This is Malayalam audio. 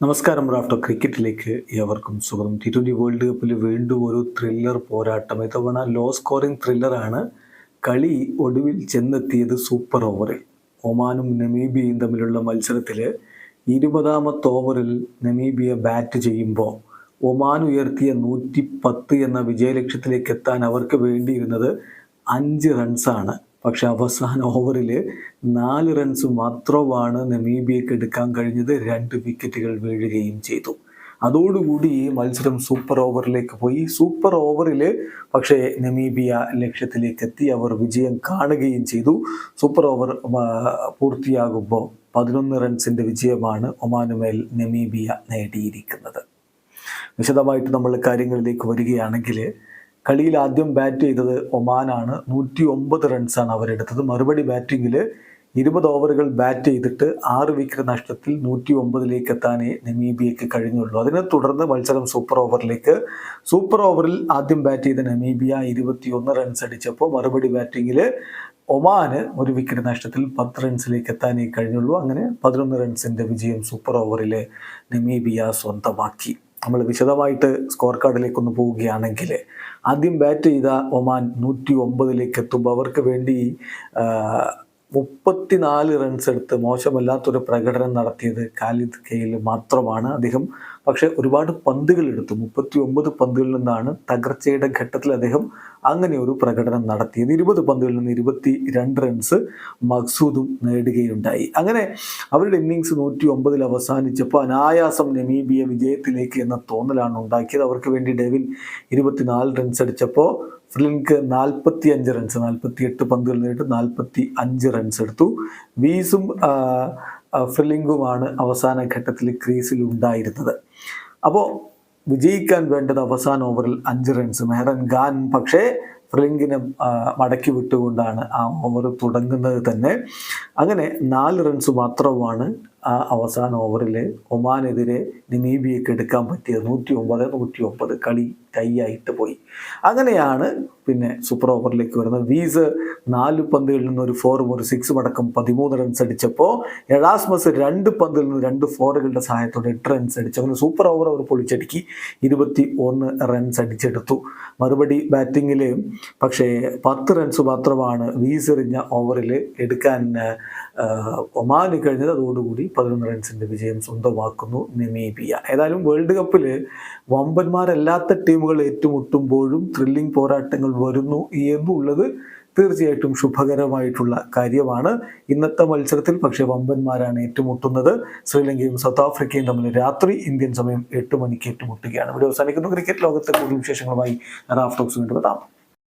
നമസ്കാരം റാഫ്റ്റർ ക്രിക്കറ്റിലേക്ക് ഏവർക്കും സ്വാഗതം. ടി ട്വന്റി വേൾഡ് കപ്പിൽ വീണ്ടും ഒരു ത്രില്ലർ പോരാട്ടം. ഇത്തവണ ലോ സ്കോറിംഗ് ത്രില്ലറാണ് കളി ഒടുവിൽ ചെന്നെത്തിയത് സൂപ്പർ ഓവറിൽ ഒമാനും നമീബിയയും തമ്മിലുള്ള മത്സരത്തിൽ ഇരുപതാമത്തെ ഓവറിൽ നമീബിയ ബാറ്റ് ചെയ്യുമ്പോൾ ഒമാൻ ഉയർത്തിയ നൂറ്റി പത്ത് എന്ന വിജയലക്ഷ്യത്തിലേക്ക് എത്താൻ അവർക്ക് വേണ്ടിയിരുന്നത് അഞ്ച് റൺസാണ് പക്ഷെ അവസാന ഓവറിൽ നാല് റൺസ് മാത്രമാണ് നമീബിയക്ക് എടുക്കാൻ കഴിഞ്ഞത്. രണ്ട് വിക്കറ്റുകൾ വീഴുകയും ചെയ്തു. അതോടുകൂടി മത്സരം സൂപ്പർ ഓവറിലേക്ക് പോയി. സൂപ്പർ ഓവറിൽ പക്ഷേ നമീബിയ ലക്ഷ്യത്തിലേക്ക് എത്തി അവർ വിജയം കാണുകയും ചെയ്തു. സൂപ്പർ ഓവർ പൂർത്തിയാകുമ്പോൾ പതിനൊന്ന് റൺസിന്റെ വിജയമാണ് ഒമാനുമേൽ നമീബിയ നേടിയിരിക്കുന്നത്. വിശദമായിട്ട് നമ്മൾ കാര്യങ്ങളിലേക്ക് വരികയാണെങ്കിൽ കളിയിൽ ആദ്യം ബാറ്റ് ചെയ്തത് ഒമാനാണ്. നൂറ്റി ഒമ്പത് റൺസാണ് അവരെടുത്തത് മറുപടി ബാറ്റിങ്ങിൽ ഇരുപത് ഓവറുകൾ ബാറ്റ് ചെയ്തിട്ട് ആറ് വിക്കറ്റ് നഷ്ടത്തിൽ നൂറ്റി ഒമ്പതിലേക്ക് എത്താനേ നമീബിയയ്ക്ക് കഴിഞ്ഞുള്ളൂ. അതിനെ തുടർന്ന് മത്സരം സൂപ്പർ ഓവറിലേക്ക് സൂപ്പർ ഓവറിൽ ആദ്യം ബാറ്റ് ചെയ്ത നമീബിയ ഇരുപത്തിയൊന്ന് റൺസ് അടിച്ചപ്പോൾ മറുപടി ബാറ്റിങ്ങിൽ ഒമാന് ഒരു വിക്കറ്റ് നഷ്ടത്തിൽ പത്ത് റൺസിലേക്ക് എത്താനേ കഴിഞ്ഞുള്ളൂ. അങ്ങനെ പതിനൊന്ന് റൺസിന്റെ വിജയം സൂപ്പർ ഓവറിൽ നമീബിയ സ്വന്തമാക്കി. നമ്മൾ വിശദമായിട്ട് സ്കോർ കാർഡിലേക്കൊന്ന് പോവുകയാണെങ്കിൽ ആദ്യം ബാറ്റ് ചെയ്ത ഒമാൻ നൂറ്റി ഒമ്പതിലേക്ക് എത്തുമ്പോൾ അവർക്ക് വേണ്ടി മുപ്പത്തിനാല് റൺസ് എടുത്ത് മോശമല്ലാത്തൊരു പ്രകടനം നടത്തിയത് കാലിദ് കെയിൽ മാത്രമാണ് അദ്ദേഹം. പക്ഷെ ഒരുപാട് പന്തുകൾ എടുത്തു. മുപ്പത്തി ഒമ്പത് പന്തുകളിൽ നിന്നാണ് തകർച്ചയുടെ ഘട്ടത്തിൽ അദ്ദേഹം അങ്ങനെ ഒരു പ്രകടനം നടത്തിയത്. ഇരുപത് പന്തുകളിൽ നിന്ന് ഇരുപത്തി രണ്ട് റൺസ് മക്സൂദും നേടുകയുണ്ടായി. അങ്ങനെ അവരുടെ ഇന്നിങ്സ് നൂറ്റി ഒമ്പതിൽ അവസാനിച്ചപ്പോൾ അനായാസം നമീബിയ വിജയത്തിലേക്ക് എന്ന തോന്നലാണ് ഉണ്ടാക്കിയത്. അവർക്ക് വേണ്ടി ഡെവിൻ ഇരുപത്തിനാല് റൺസ് അടിച്ചപ്പോൾ ഫ്രിലിൻക്ക് നാൽപ്പത്തി അഞ്ച് റൺസ് നാൽപ്പത്തി എട്ട് പന്തുകൾ നേരിട്ട് നാൽപ്പത്തി അഞ്ച് റൺസ് എടുത്തു വീസും ഫ്രിലിംഗുമാണ് അവസാന ഘട്ടത്തിൽ ക്രീസിൽ ഉണ്ടായിരുന്നത്. അപ്പോൾ വിജയിക്കാൻ വേണ്ടത് അവസാന ഓവറിൽ അഞ്ച് റൺസ് മെഹറൻ ഖാൻ പക്ഷേ ഫ്രിലിംഗിനെ മടക്കി വിട്ടുകൊണ്ടാണ് ആ ഓവർ തുടങ്ങുന്നത് തന്നെ. അങ്ങനെ നാല് റൺസ് മാത്രമാണ് ആ അവസാന ഓവറിൽ ഒമാനെതിരെ നിമീബിയക്ക് എടുക്കാൻ പറ്റിയത് നൂറ്റി ഒമ്പത് നൂറ്റി ഒമ്പത് കളി ടൈ ആയിട്ട് പോയി. അങ്ങനെയാണ് പിന്നെ സൂപ്പർ ഓവറിലേക്ക് വരുന്നത് വീസ് നാല് പന്തുകളിൽ നിന്ന് ഒരു ഫോറും ഒരു സിക്സും അടക്കം പതിമൂന്ന് റൺസ് അടിച്ചപ്പോൾ എഡാസ്മസ് രണ്ട് പന്തിൽ നിന്ന് രണ്ട് ഫോറുകളുടെ സഹായത്തോടെ എട്ട് റൺസ് അടിച്ചു. അങ്ങനെ സൂപ്പർ ഓവർ അവർ പൊളിച്ചടുക്കി ഇരുപത്തി ഒന്ന് റൺസ് അടിച്ചെടുത്തു. മറുപടി ബാറ്റിങ്ങിൽ പക്ഷേ പത്ത് റൺസ് മാത്രമാണ് വീസ് എറിഞ്ഞ ഓവറിൽ എടുക്കാൻ ഒമാന് കഴിഞ്ഞത്. അതോടുകൂടി പതിനൊന്ന് റൺസിന്റെ വിജയം സ്വന്തമാക്കുന്നു നെമീബിയ. ഏതായാലും വേൾഡ് കപ്പിൽ വമ്പന്മാരല്ലാത്ത ടീമുകൾ ഏറ്റുമുട്ടുമ്പോഴും ത്രില്ലിംഗ് പോരാട്ടങ്ങൾ വരുന്നു. എന്നുള്ളത് തീർച്ചയായിട്ടും ശുഭകരമായിട്ടുള്ള കാര്യമാണ്. ഇന്നത്തെ മത്സരത്തിൽ പക്ഷേ വമ്പന്മാരാണ് ഏറ്റുമുട്ടുന്നത്. ശ്രീലങ്കയും സൗത്ത് ആഫ്രിക്കയും തമ്മിൽ രാത്രി ഇന്ത്യൻ സമയം എട്ട് മണിക്ക് ഏറ്റുമുട്ടുകയാണ്. ഇവിടെ അവസാനിക്കുന്നു. ക്രിക്കറ്റ് ലോകത്തെ കൂടുതൽ വിശേഷങ്ങളുമായി റാഫ്റ്റോക്സ് വീണ്ടും എത്താം.